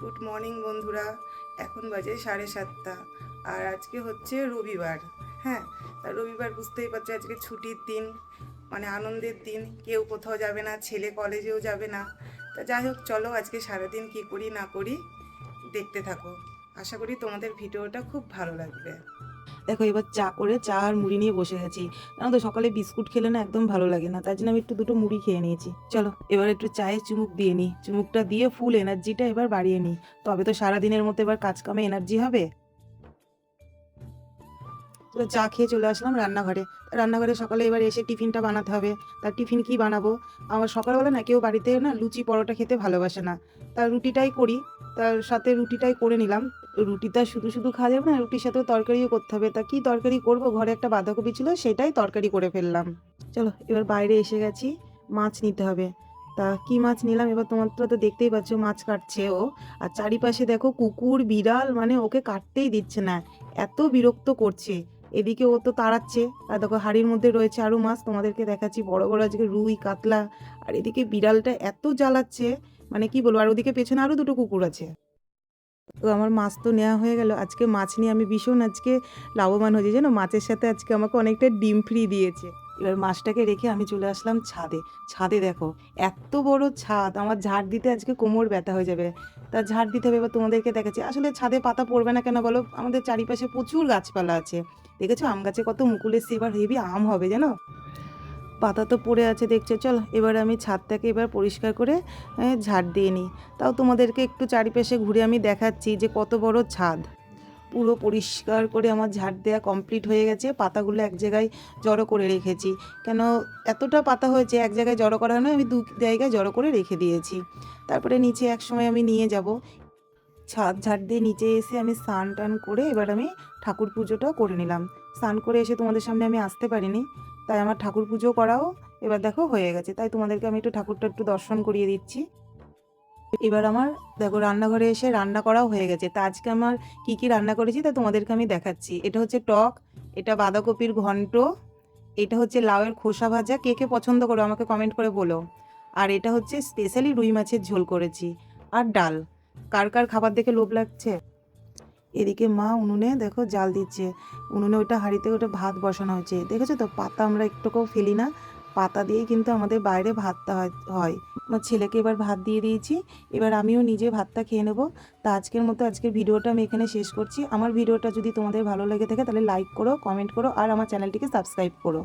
Good morning বন্ধুরা, এখন বাজে সাড়ে সাতটা, আর আজকে হচ্ছে রবিবার। হ্যাঁ তা রবিবার বুঝতেই পারছ আজকে ছুটির দিন মানে আনন্দের দিন, কেউ কোথাও যাবে না, ছেলে কলেজেও যাবে না। তা যাই হোক, চলো আজকে সারাদিন কি করি না করি, দেখতে থাকো। আশা করি তোমাদের ভিডিওটা খুব ভালো লাগবে। দেখো এবার চা করে চা আর মুড়ি নিয়ে বসে গেছি। জানো তো সকালে বিস্কুট খেলে না একদম ভালো লাগে না, তার জন্য আমি একটু দুটো মুড়ি খেয়ে নিয়েছি। চলো, এবার একটু চায়ে চুমুক দিয়ে নিই। চুমুকটা দিয়ে ফুল এনার্জিটা এবার বাড়িয়ে নিই। তবে তো সারাদিনের মধ্যে এবার কাজ কামে এনার্জি হবে। তো চা খেয়ে চলে আসলাম রান্নাঘরে। রান্নাঘরে সকালে এবার এসে টিফিনটা বানাতে হবে। তার টিফিন কি বানাবো? আমার সকালবেলা না কেউ বাড়িতে না লুচি, পরোটা খেতে ভালোবাসে না। তার রুটিটাই করি। তার সাথে রুটিটাই করে নিলাম। রুটিটা শুধু শুধু খাওয়া যাবে না, রুটির সাথেও তরকারিও করতে হবে। তা কি তরকারি করব? ঘরে একটা বাঁধাকপি ছিল, সেটাই তরকারি করে ফেললাম। চলো, এবার বাইরে এসে গেছি, মাছ নিতে হবে। তা কি মাছ নিলাম? এবার তোমার তো দেখতেই পাচ্ছ, মাছ কাটছে ও। আর চারিপাশে দেখো কুকুর, বিড়াল মানে ওকে কাটতেই দিচ্ছে না। এত বিরক্ত করছে। এদিকে ও তো তাড়াচ্ছে। আর দেখো, হাড়ির মধ্যে রয়েছে আরও মাছ, তোমাদেরকে দেখাচ্ছি। বড় বড় আজকে রুই, কাতলা। আর এদিকে বিড়ালটা এত জ্বালাচ্ছে মানে কি বলব? আর ওদিকে পেছনে আরও দুটো কুকুর আছে। তো আমার মাছ তো নেওয়া হয়ে গেল। আজকে মাছ নিয়ে আমি ভীষণ আজকে লাভবান হয়েছি। জানো, মাছের সাথে আজকে আমাকে অনেকটা ডিম ফ্রি দিয়েছে। এবার মাছটাকে রেখে আমি চলে আসলাম ছাদে। ছাদে দেখো, এত বড় ছাদ। আমার ঝাড় দিতে আজকে কোমর ব্যথা হয়ে যাবে। তা ঝাড় দিতে হবে, এবার তোমাদেরকে দেখাচ্ছি। আসলে ছাদে পাতা পড়বে না কেন বলো? আমাদের চারিপাশে প্রচুর গাছপালা আছে। দেখেছ? আম গাছে কত মুকুল এসছে এবার হেভি আম হবে, জানো? পাতা তো পড়ে আছে, দেখছ। চল, এবার আমি ছাদটাকে এবার পরিষ্কার করে ঝাড় দিয়ে নিই। তাও তোমাদেরকে একটু চারিপাশে ঘুরে আমি দেখাচ্ছি যে কত বড় ছাদ। পুরো পরিষ্কার করে আমার ঝাড় দেওয়া কমপ্লিট হয়ে গেছে। পাতাগুলো এক জায়গায় জড়ো করে রেখেছি। কেন এতটা পাতা হয়েছে, এক জায়গায় জড়ো করা নয়, আমি দু জায়গায় জড়ো করে রেখে দিয়েছি। তারপরে নিচে এক সময় আমি নিয়ে যাব। ছাদ ঝাড় দিয়ে নিচে এসে আমি স্নান টান করে এবার আমি ঠাকুর পুজোটা করে নিলাম। স্নান করে এসে তোমাদের সামনে আমি আসতে পারিনি। তাই আমার ঠাকুর পুজো করাও। এবার দেখো হয়ে গেছে। তাই তোমাদেরকে আমি একটু ঠাকুরটা একটু দর্শন করিয়ে দিচ্ছি। এবার আমার দেখো রান্নাঘরে এসে রান্না করাও হয়ে গেছে। তা আজকে আমার কি কি রান্না করেছি তা তোমাদেরকে আমি দেখাচ্ছি। এটা হচ্ছে টক, এটা বাঁধাকপির ঘন্ট, এটা হচ্ছে লাউয়ের খোসা ভাজা। কে কে পছন্দ করো আমাকে কমেন্ট করে বলো। আর এটা হচ্ছে স্পেশালি রুই মাছের ঝোল করেছি। আর ডাল। কার কার খাবার দেখে লোভ লাগছে? এদিকে মা উনুনে দেখো জাল দিচ্ছে। উনুনে ওটা হাঁড়িতে ওটা ভাত বসানো হয়েছে। দেখেছ তো? পাতা আমরা একটুকেও ফেলি না। পাতা দিয়েই কিন্তু আমাদের বাইরে ভাতটা হয় হয়। আমার ছেলেকে এবার ভাত দিয়ে দিয়েছি। এবার আমিও নিজে ভাতটা খেয়ে নেব। তা আজকের মতো আজকের ভিডিওটা আমি এখানে শেষ করছি। আমার ভিডিওটা যদি তোমাদের ভালো লেগে থাকে তাহলে লাইক করো কমেন্ট করো, আর আমার চ্যানেলটিকে সাবস্ক্রাইব করো।